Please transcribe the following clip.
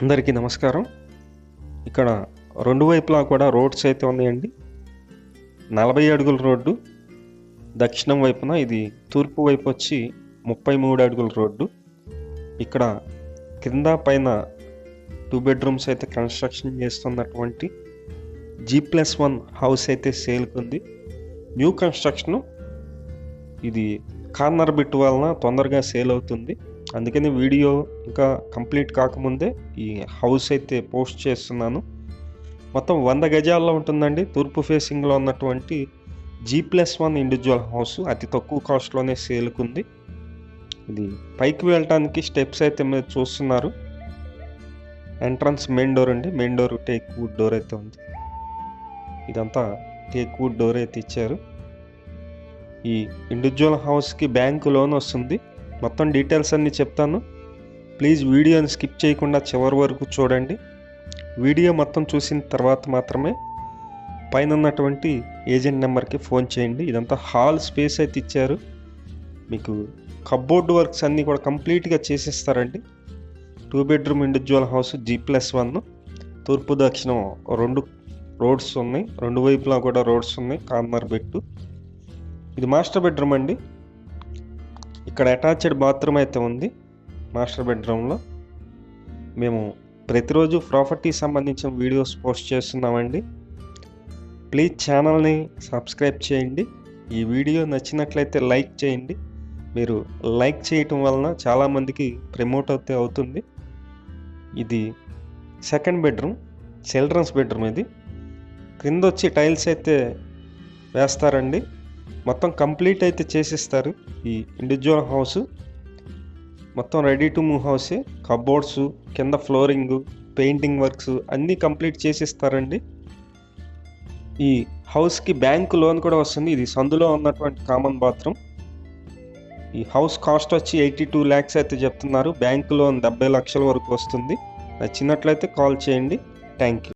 అందరికీ నమస్కారం. ఇక్కడ రెండు వైపులా కూడా రోడ్స్ అయితే ఉన్నాయండి. నలభై అడుగుల రోడ్డు దక్షిణం వైపున ఇది తూర్పు వైపు వచ్చి ముప్పై మూడు అడుగుల రోడ్డు. ఇక్కడ కింద పైన టూ బెడ్రూమ్స్ అయితే కన్స్ట్రక్షన్ చేస్తున్నటువంటి జీ ప్లస్ వన్ హౌస్ అయితే సేల్కుంది న్యూ కన్స్ట్రక్షన్ ఇది కార్నర్ బిట్ వలన తొందరగా సేల్ అవుతుంది. అందుకని వీడియో ఇంకా కంప్లీట్ కాకముందే ఈ హౌస్ అయితే పోస్ట్ చేస్తున్నాను. మొత్తం వంద గజాల్లో ఉంటుందండి. తూర్పు ఫేసింగ్లో ఉన్నటువంటి G plus one individual house. అతి తక్కువ కాస్ట్లోనే సేల్కుంది. ఇది పైకి వెళ్ళటానికి స్టెప్స్ అయితే మీరు చూస్తున్నారు. ఎంట్రన్స్ మెయిన్ డోర్ అండి. Main door teak wood door అయితే ఉంది. ఇదంతా టేక్ వుడ్ డోర్ అయితే ఇచ్చారు. ఈ ఇండివిజువల్ హౌస్కి బ్యాంకు లోన్ వస్తుంది. మొత్తం డీటెయిల్స్ అన్నీ చెప్తాను. ప్లీజ్ వీడియోని స్కిప్ చేయకుండా చివరి వరకు చూడండి. వీడియో మొత్తం చూసిన తర్వాత మాత్రమే పైన ఉన్నటువంటి ఏజెంట్ నెంబర్కి ఫోన్ చేయండి. ఇదంతా హాల్ స్పేస్ అయితే ఇచ్చారు. మీకు కబ్బోర్డ్ వర్క్స్ అన్నీ కూడా కంప్లీట్గా చేసేస్తారండి. Two bedroom individual house G plus one తూర్పు దక్షిణం రెండు రోడ్స్ ఉన్నాయి. రెండు వైపులా కూడా రోడ్స్ ఉన్నాయి. కార్నర్ బెట్టు ఇది మాస్టర్ బెడ్రూమ్ అండి. ఇక్కడ అటాచ్డ్ బాత్రూమ్ అయితే ఉంది మాస్టర్ బెడ్రూమ్లో. మేము ప్రతిరోజు ప్రాపర్టీ సంబంధించిన వీడియోస్ పోస్ట్ చేస్తున్నామండి. ప్లీజ్ ఛానల్ని సబ్స్క్రైబ్ చేయండి. ఈ వీడియో నచ్చినట్లయితే లైక్ చేయండి. మీరు లైక్ చేయటం వలన చాలామందికి ప్రమోట్ అవుతే అవుతుంది. ఇది సెకండ్ బెడ్రూమ్ చిల్డ్రన్స్ బెడ్రూమ్ ఇది. క్రింద వచ్చి టైల్స్ అయితే వేస్తారండి. మొత్తం కంప్లీట్ అయితే చేసిస్తారు ఈ ఇండివిజువల్ హౌస్. మొత్తం రెడీ టు మూవ్ హౌసే కబోర్డ్స్ కింద ఫ్లోరింగ్ పెయింటింగ్ వర్క్స్ అన్నీ కంప్లీట్ చేసిస్తారండి. ఈ హౌస్కి బ్యాంక్ లోన్ కూడా వస్తుంది. ఇది సందులో ఉన్నటువంటి కామన్ బాత్రూమ్. ఈ హౌస్ కాస్ట్ వచ్చి ఎయిటీ టూ ల్యాక్స్ అయితే చెప్తున్నారు. బ్యాంక్ లోన్ డెబ్బై లక్షల వరకు వస్తుంది. నచ్చినట్లయితే కాల్ చేయండి. Thank you.